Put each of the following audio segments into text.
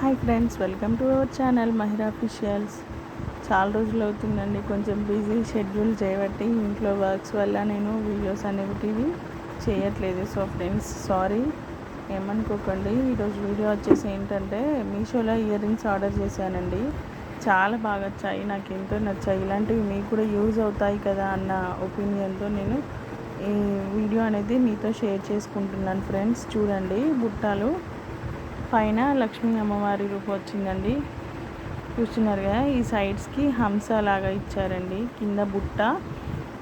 Hi friends welcome to our channel Mahira officials. చాలా రోజులు అవుతుందండి కొంచెం బిజీ షెడ్యూల్ చేయబట్టి ఇంట్లో వర్క్స్ వల్ల నేను వీడియోస్ అనేవి చేయట్లేదు. సో ఫ్రెండ్స్ సారీ ఏమనుకోకండి. ఈరోజు వీడియో వచ్చేసి ఏంటంటే మీషోలో ఇయర్ రింగ్స్ ఆర్డర్ చేశానండి. చాలా బాగా వచ్చాయి నాకు ఎంతో నచ్చాయి. ఇలాంటివి మీకు కూడా యూజ్ అవుతాయి కదా అన్న ఒపీనియన్తో నేను ఈ వీడియో అనేది మీతో షేర్ చేసుకుంటున్నాను. ఫ్రెండ్స్ చూడండి బుట్టాలు. పైన లక్ష్మీ అమ్మవారి రూపం వచ్చిందండి. చూస్తున్నారు కదా ఈ సైడ్స్కి హంస లాగా ఇచ్చారండి. కింద బుట్ట.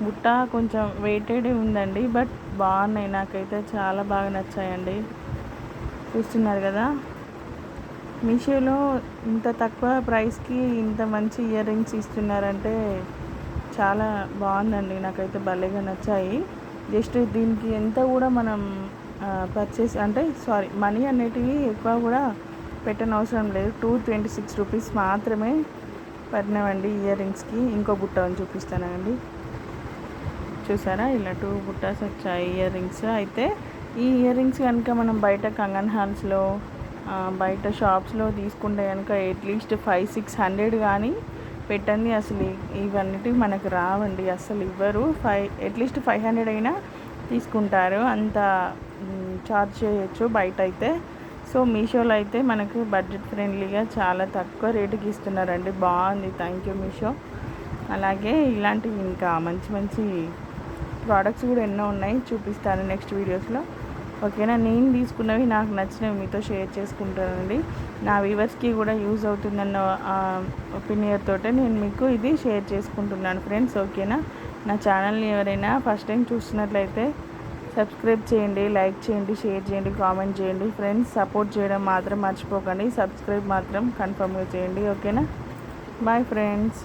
బుట్ట కొంచెం వెయిటెడ్ ఉందండి బట్ బాగున్నాయి. నాకైతే చాలా బాగా నచ్చాయండి. చూస్తున్నారు కదా మీషోలో ఇంత తక్కువ ప్రైస్కి ఇంత మంచి ఇయర్ రింగ్స్ ఇస్తున్నారంటే చాలా బాగుందండి. నాకైతే భలేగా నచ్చాయి. జస్ట్ దీనికి ఎంత కూడా మనం పర్చేస్ అంటే సారీ మనీ అనేటివి ఎక్కువ కూడా పెట్టని అవసరం లేదు. టూ ట్వంటీ సిక్స్ రూపీస్ మాత్రమే పడినవండి ఇయర్ రింగ్స్కి ఇంకో బుట్ట అని చూపిస్తానండి. చూసారా? ఇలా టూ బుట్టాస్ వచ్చాయి ఇయర్ రింగ్స్ అయితే ఈ ఇయర్ రింగ్స్ కనుక మనం బయట కంగన్ హాల్స్లో బయట షాప్స్లో తీసుకుంటే కనుక అట్లీస్ట్ ఫైవ్ సిక్స్ హండ్రెడ్ కానీ పెట్టండి. అసలు ఇవన్నిటి మనకు రావండి. అసలు ఇవ్వరు. ఫైవ్ అట్లీస్ట్ ఫైవ్ హండ్రెడ్ అయినా తీసుకుంటారు. అంత చార్జ్ చేయొచ్చు బయట అయితే సో మీషోలో అయితే మనకు బడ్జెట్ ఫ్రెండ్లీగా చాలా తక్కువ రేటుకి ఇస్తున్నారండి. బాగుంది. Thank you Meesho. అలాగే ఇలాంటివి ఇంకా మంచి మంచి ప్రోడక్ట్స్ కూడా ఎన్నో ఉన్నాయి. చూపిస్తాను నెక్స్ట్ వీడియోస్లో ఓకేనా? నేను తీసుకున్నవి నాకు నచ్చినవి మీతో షేర్ చేసుకుంటానండి. నా వ్యూవర్స్కి కూడా యూజ్ అవుతుందన్న ఒపీనియన్ తోటే నేను మీకు ఇది షేర్ చేసుకుంటున్నాను ఫ్రెండ్స్ ఓకేనా? నా ఛానల్ని ఎవరైనా ఫస్ట్ టైం చూస్తున్నట్లయితే సబ్స్క్రైబ్ చేయండి లైక్ చేయండి షేర్ చేయండి కామెంట్ చేయండి. ఫ్రెండ్స్ సపోర్ట్ చేయడం మాత్రం మర్చిపోకండి. సబ్స్క్రైబ్ మాత్రం కన్ఫర్మ్గా చేయండి. ఓకేనా? Bye friends.